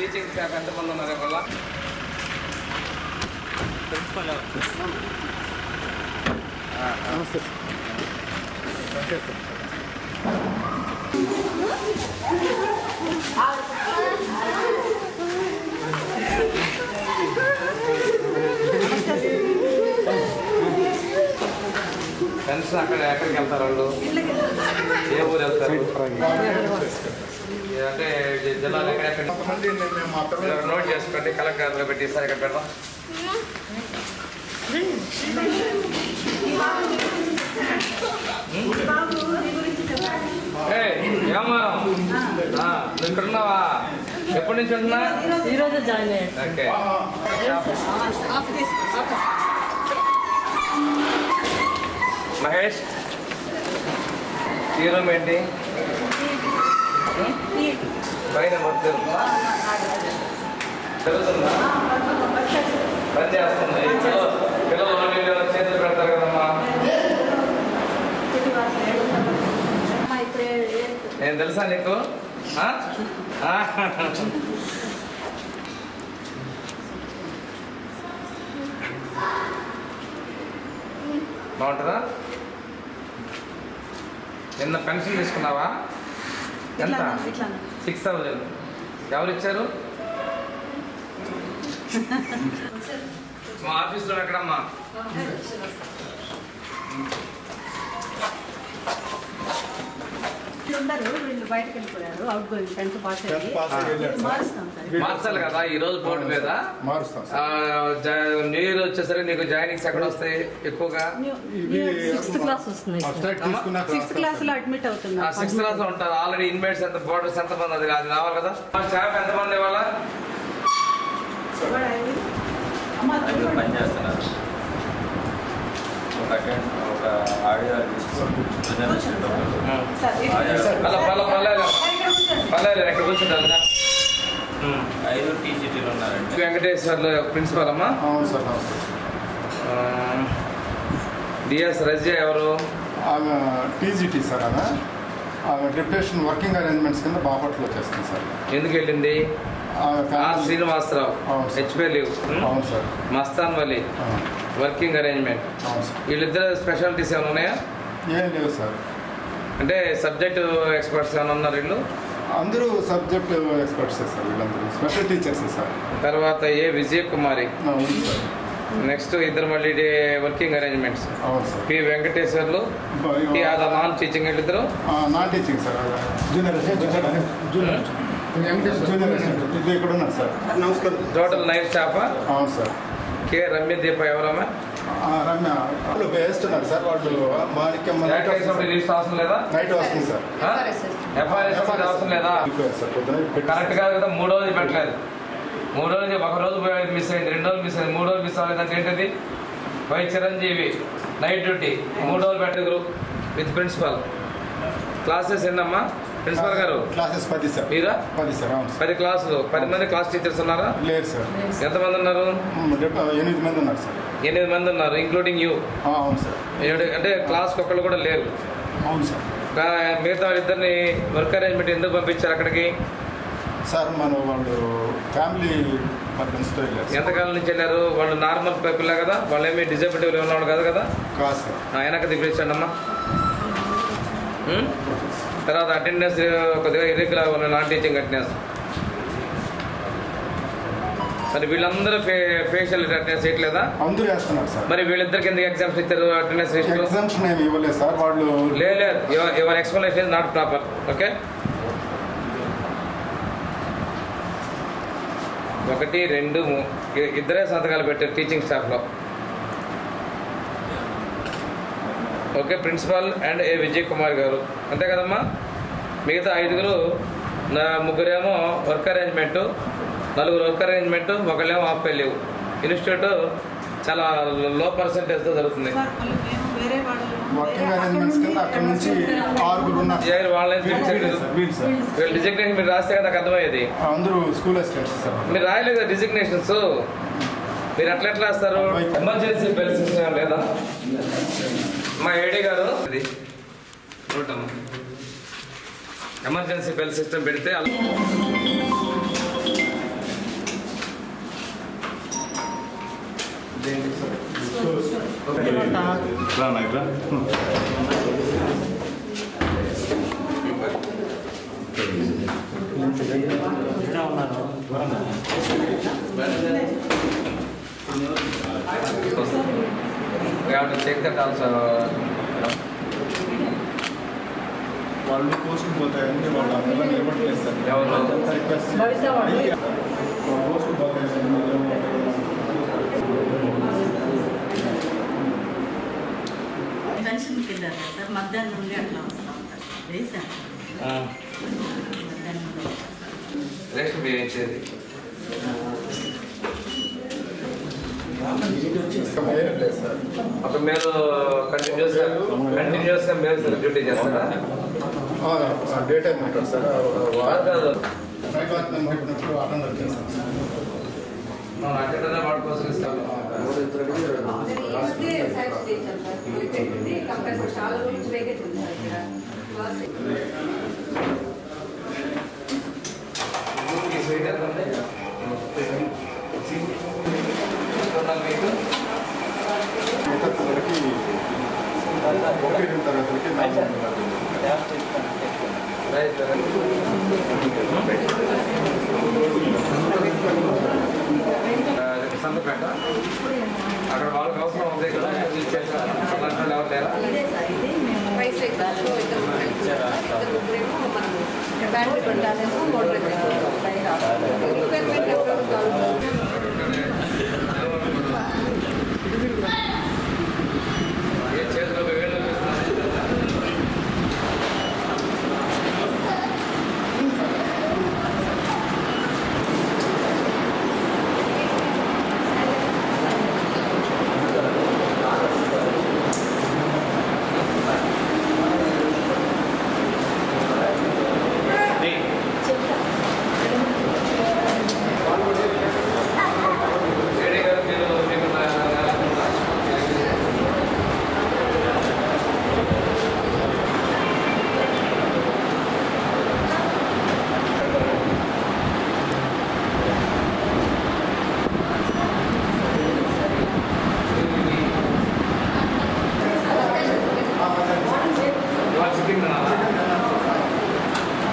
Teaching staff ఎంతమంది ఉన్నారు ఇవాళ? ఫ్రెండ్స్ అక్కడ ఎక్కడికి వెళ్తారు వాళ్ళు? ఏ ఊరు వెళ్తారు? అంటే జిల్లాలో ఎక్కడెక్కడ నోట్ చేసుకోండి కలెక్టర్ పెట్టి సార్ ఇక్కడ పెడదాం. నువ్వు ఇక్కడ ఉన్నావా ఎప్పటి నుంచి ఉంటున్నా ఈ రోజు జాయిన్ ఓకే. మహేష్ రూమ్ ఏంటి? పైన మొత్తం తెలుస్తుందా? పని చేస్తుంది పిల్లలు పిల్లలు చేతులు పెడతారు కదమ్మా. నేను తెలుసా నీకు? ఆ? ఆ? బాగుంటుందా? నిన్న పెన్షన్ తీసుకున్నావా? ఎంత? Six thousand. ఎవరు ఇచ్చారు మా ఆఫీస్లో ఎక్కడమ్మా ఉండరు వీళ్ళు బయటకు వెళ్ళిపోయారు outgoing tenth pass Tenth pass అయ్యి వెళ్ళారు. సార్. మారుస్తాం సార్. మార్చాలి కదా ఈ రోజు బోర్డు మీద? మారుస్తాం న్యూ ఇయర్ వచ్చేసరికి నీకు జాయినింగ్స్ ఎక్కడ వస్తాయి ఎక్కువగా? సిక్స్త్ క్లాస్ వస్తుంది అబ్స్ట్రాక్ట్ తీసుకున్నాక సిక్స్త్ క్లాస్లో అడ్మిట్ అవుతున్నారు సిక్స్త్ క్లాస్లో ఉంటారు. ఆల్రెడీ ఇన్మేట్స్ ఎంత బోర్డర్స్ ఎంత మంది అది రావాలి కదా? స్టాఫ్ ఎంత మంది ఇవాళ? పని చేస్తున్నారు. ఒక ఆడియో ఎక్కడ కూర్చుంటారు ఐదు టీజీటీలు ఉన్నారండి వెంకటేశ్వర్లు ప్రిన్సిపల్ అమ్మా అవును సార్. డిఎస్ రజియా ఎవరు? ఆమె టీజీటీ సార్ ఆమె. ఆమె డిప్యుటేషన్ వర్కింగ్ అరేంజ్మెంట్స్ కింద బాపట్లో చేస్తుంది సార్. ఎందుకు వెళ్ళింది? శ్రీనివాసరావు. అవును సార్. హెచ్పే లీవ్ అవును sir. Mastan Vali. Working arrangement. వీళ్ళిద్దరు స్పెషాలిటీస్ ఏమైనా ఉన్నాయా? ఏం లేవు సార్. అంటే సబ్జెక్ట్ ఎక్స్పర్ట్స్ ఏమైనా ఉన్నారు వీళ్ళు? అందరూ సబ్జెక్ట్ ఎక్స్పర్ట్సే సార్ వీళ్ళందరూ. స్పెషల్ టీచర్సే సార్. తర్వాత ఏ విజయ్ కుమారి అవును సార్. నెక్స్ట్ ఇద్దరు మళ్ళీ వర్కింగ్ అరేంజ్మెంట్స్. అవును sir. P Venkateswarlu non teaching వీళ్ళిద్దరు? Non teaching sir. Junior junior junior. ఇది ఇక్కడ ఉన్నారు సార్? నమస్కారం. టోటల్ నైన్ స్టాఫ్ అవును సార్. కే రమ్య దీప ఎవరమ్మా? ఆ, రమ్య. వాళ్ళు వేస్తున్నారు సార్ వాళ్ళు మాణిక్యం నైట్ అవసరం లేదా? నైట్ వస్తుంది సార్. అవసరం లేదా? కరెక్ట్ కాదు కదా మూడో రోజు పెట్టలేదు. మూడో రోజు ఒక రోజు మిస్ అయింది రెండు రోజులు మిస్ అయింది మూడో రోజు మిస్ అవ్వలేదంటే ఏంటది? వై చిరంజీవి నైట్ డ్యూటీ మూడు రోజులు పెట్టగరు విత్ ప్రిన్సిపల్ క్లాసెస్ ఎన్నమ్మా? ప్రిన్సిపల్ గారు. క్లాసెస్ పది సార్. మీరా? పది సార్ అవును పది క్లాసులు. పది మంది క్లాస్ టీచర్స్ ఉన్నారా? లేదు సార్. ఎంతమంది ఉన్నారు? ఎనిమిది మంది ఉన్నారు సార్. ఎనిమిది మంది ఉన్నారు ఇంక్లూడింగ్ యూ అవును సార్. అంటే క్లాస్కి ఒక్కళ్ళు కూడా లేరు. అవును సార్. మిగతా ఇద్దరిని వర్క్ అరేంజ్మెంట్ ఎందుకు పంపించారు అక్కడికి? సార్ మన వాళ్ళు ఫ్యామిలీ పర్పన్స్తో వెళ్ళారు సార్. ఎంతకాలం నుంచి వెళ్ళారు? వాళ్ళు నార్మల్ పీపుల్ కదా? వాళ్ళు ఏమి డిజబిలిటీ ఉన్నవాళ్ళు కాదు కదా? కాదు సార్. ఆయనకు దిగిపించండి అమ్మా? తర్వాత అటెండెన్స్ కొద్దిగా ఇర్రెగ్యులర్ ఉన్న నాన్ టీచింగ్ అటెండెన్స్ మరి వీళ్ళందరూ ఫేషియల్ అటెండెన్స్ ఇవ్వట్లేదా అందరూ వేస్తున్నారు సార్. మరి వీళ్ళిద్దరికి ఎందుకు ఎగ్జామ్స్ ఇచ్చారు అటెండెన్స్ ఎగ్జామ్షన్ ఏమి ఇవ్వలేదు సార్. వాళ్ళు లేదు your explanation not proper okay ఒకటి రెండు ఇద్దరే సంతకాలు పెట్టారు teaching స్టాఫ్లో okay principal and A Vijay Kumar garu. అంతే కదమ్మా? మిగతా ఐదుగురు నా ముగ్గురేమో వర్క్ అరేంజ్మెంటు నలుగురు వర్క్ అరేంజ్మెంటు ఒకళ్ళేమో ఆఫ్ లీవ్. ఇన్స్టిట్యూట్ చాలా లో పర్సంటేజ్తో జరుగుతుంది. వేరే వాళ్ళు వర్కింగ్ అరేంజ్మెంట్స్ కింద అక్కడ నుంచి ఆరుగురు ఉన్నారు. సార్. ఏ వాళ్ళని వీళ్ళు పిలిచారు సార్, వీళ్ళు సార్ వీళ్ళు డిజిగ్నేషన్ మీరు రాస్తే కదా నాకు అర్థమయ్యేది. అందరూ స్కూల్ అసిస్టెంట్స్ సార్. మీరు రాయలేదు డిజిగ్నేషన్స్ మీరు ఎట్లా ఎట్లా రాస్తారు? ఎమర్జెన్సీ బెల్ సిస్టమ్ లేదా? మా ఏడీ గారు అది చూడటం. ఎమర్జెన్సీ బెల్ సిస్టమ్ పెడితే ఉన్నారు రా ఏమన్నా చెక్ దట్ ఆల్సో వాళ్ళు పోస్ట్ పోతాయంటే వాళ్ళు అందరూ నిలబడలేదు సార్. ఎవరు? రిక్వెస్ట్ పోస్ట్ పెన్షన్కి వెళ్ళారు కదా సార్? మధ్యాహ్నం నుండి అట్లా వస్తూ ఉంటారు. వేసాను నెక్స్ట్ మీరు ఇచ్చేది. సార్ ఒక మీరు కంటిన్యూస్ కంటిన్యూస్గా మీరు డ్యూటీ చేస్తారా? డే టైం ఉంటుంది సార్. కాదు, కాదు నైట్ వాక్ అయిపోయినప్పుడు అటెండర్ చేస్తాం సార్ మనం అటెండర్ వాడి కోసం ఇస్తాము చాలా రోజుల నుంచి వేకెట్ ఉంది సార్ ఇక్కడ లాస్ట్ ఈ స్వీట్ ఎంత ఉంది ఉండాలి మీకు ఒకటి ఒకటి రెండు తరగతులకి నాలుగు వందల రైట్ సంతపేట అక్కడ వాళ్ళకి అవసరం ఉంది ఇక్కడ ఇచ్చేసారు అలాంటి వాళ్ళు ఎవరు లేరా ఇదే సార్ ఇది మేము వైస్ ఇద్దరు ఇద్దరు ముగ్గురేమో మనం బ్యాటరీ పెట్టాలేమో